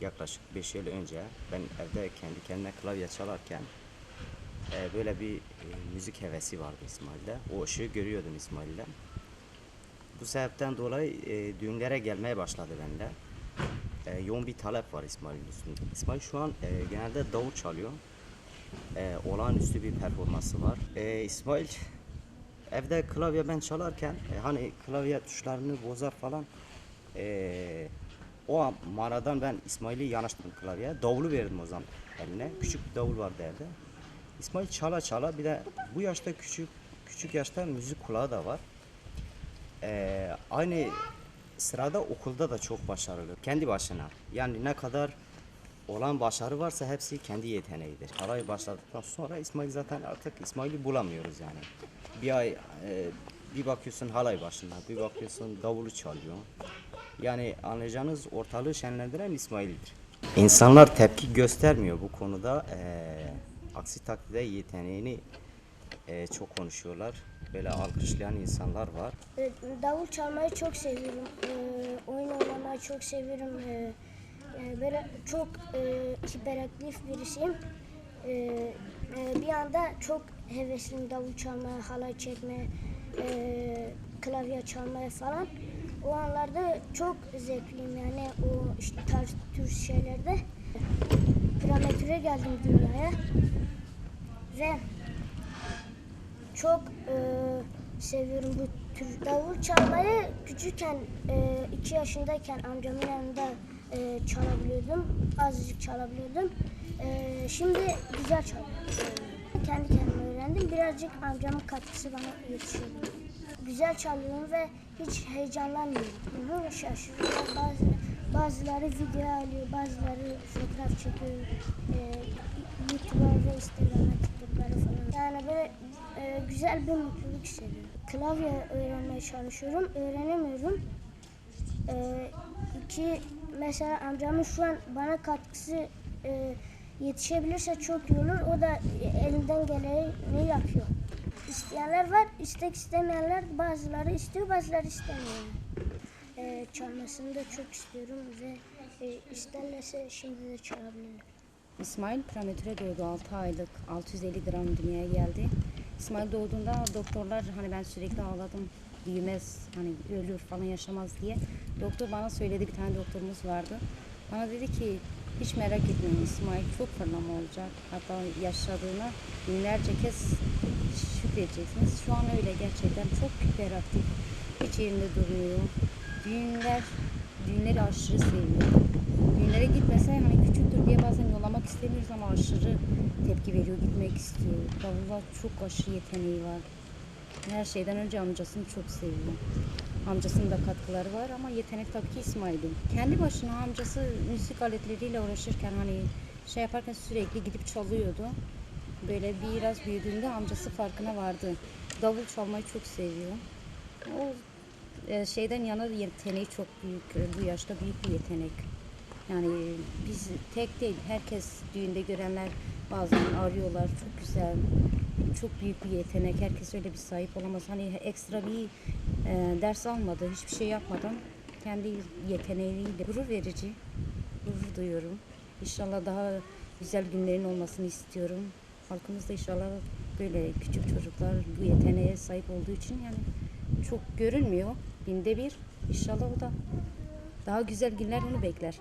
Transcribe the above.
yaklaşık 5 yıl önce ben evde kendi kendime klavye çalarken e, böyle bir e, müzik hevesi vardı İsmail'de. O ışığı görüyordum İsmail'de. Bu sebepten dolayı e, düğünlere gelmeye başladı bende. E, yoğun bir talep var İsmail'in üstünde. İsmail şu an e, genelde davul çalıyor. E, olağanüstü bir performansı var. E, İsmail evde klavye ben çalarken e, hani klavye tuşlarını bozar falan. E, o an manadan ben İsmail'i yanaştırdım klavyeye. Davulu verdim o zaman eline. Küçük bir davul vardı evde. İsmail çala çala bir de bu yaşta küçük küçük yaşta müzik kulağı da var. Ee, aynı sırada okulda da çok başarılı. Kendi başına. Yani ne kadar olan başarı varsa hepsi kendi yeteneğidir. Çalay başladıktan sonra İsmail zaten artık İsmail'i bulamıyoruz yani. Bir ay e, bir bakıyorsun halay başında, bir bakıyorsun davulu çalıyor. Yani anlayacağınız ortalığı şenlendiren İsmail'dir. İnsanlar tepki göstermiyor bu konuda. Ee, aksi takdirde yeteneğini e, çok konuşuyorlar. Böyle alkışlayan insanlar var. Davul çalmayı çok seviyorum. Ee, oyun oynamayı çok seviyorum. Ee, e, böyle çok e, hiperaktif birisiyim. E, bir anda çok hevesliyim davul çalmaya, halay çekmeye, e, klavye çalmaya falan. O anlarda çok zevkliyim yani o işte tarz tür şeylerde. Prematüre geldim dünyaya ve çok e, seviyorum bu tür davul çalmayı. Küçükken e, iki yaşındayken amcamın yanında e, çalabiliyordum. Azıcık çalabiliyordum. E, şimdi güzel çalıyorum. Kendi kendime öğrendim. Birazcık amcamın katkısı bana yetişiyordu. Güzel çalıyorum ve hiç heyecanlanmıyorum. Hı Şaşırıyorum. Bazı, bazıları video alıyor, bazıları fotoğraf çekiyor. E, YouTube'a ve Instagram'a, TikTok'lara falan. Yani böyle e, güzel bir mutluluk hissediyorum. Klavye öğrenmeye çalışıyorum, öğrenemiyorum. E, iki, mesela amcamın şu an bana katkısı e, yetişebilirse çok iyi olur. O da elinden geleni yapıyor. İsteyenler var, istek istemeyenler bazıları istiyor, bazıları istemiyor. E, çalmasını da çok istiyorum ve e, isterlerse şimdi de çalabilirler. İsmail prematüre doğdu 6 aylık 650 gram dünyaya geldi. İsmail doğduğunda doktorlar hani ben sürekli ağladım büyümez hani ölür falan yaşamaz diye. Doktor bana söyledi bir tane doktorumuz vardı. Bana dedi ki hiç merak etmeyin İsmail çok fırlama olacak. Hatta yaşadığına binlerce kez şükredeceksiniz. Şu an öyle gerçekten çok hiperaktif. Hiç yerinde durmuyor. Düğünler, düğünleri aşırı seviyor. Düğünlere gitmese hani küçüktür diye bazen yollamak istemiyoruz ama aşırı tepki veriyor, gitmek istiyor. Davula çok aşırı yeteneği var. Her şeyden önce amcasını çok seviyor. Amcasının da katkıları var ama yetenek tabii ki İsmail'in. Kendi başına amcası müzik aletleriyle uğraşırken hani şey yaparken sürekli gidip çalıyordu. Böyle biraz büyüdüğünde amcası farkına vardı. Davul çalmayı çok seviyor. O e, şeyden yana yeteneği çok büyük. Bu yaşta büyük bir yetenek. Yani biz tek değil, herkes düğünde görenler bazen arıyorlar. Çok güzel, çok büyük bir yetenek. Herkes öyle bir sahip olamaz. Hani ekstra bir e, ders almadı, hiçbir şey yapmadan kendi yeteneğiyle gurur verici, gurur duyuyorum. İnşallah daha güzel günlerin olmasını istiyorum. Halkımız da inşallah böyle küçük çocuklar bu yeteneğe sahip olduğu için yani çok görünmüyor. Binde bir. İnşallah o da daha güzel günler onu bekler.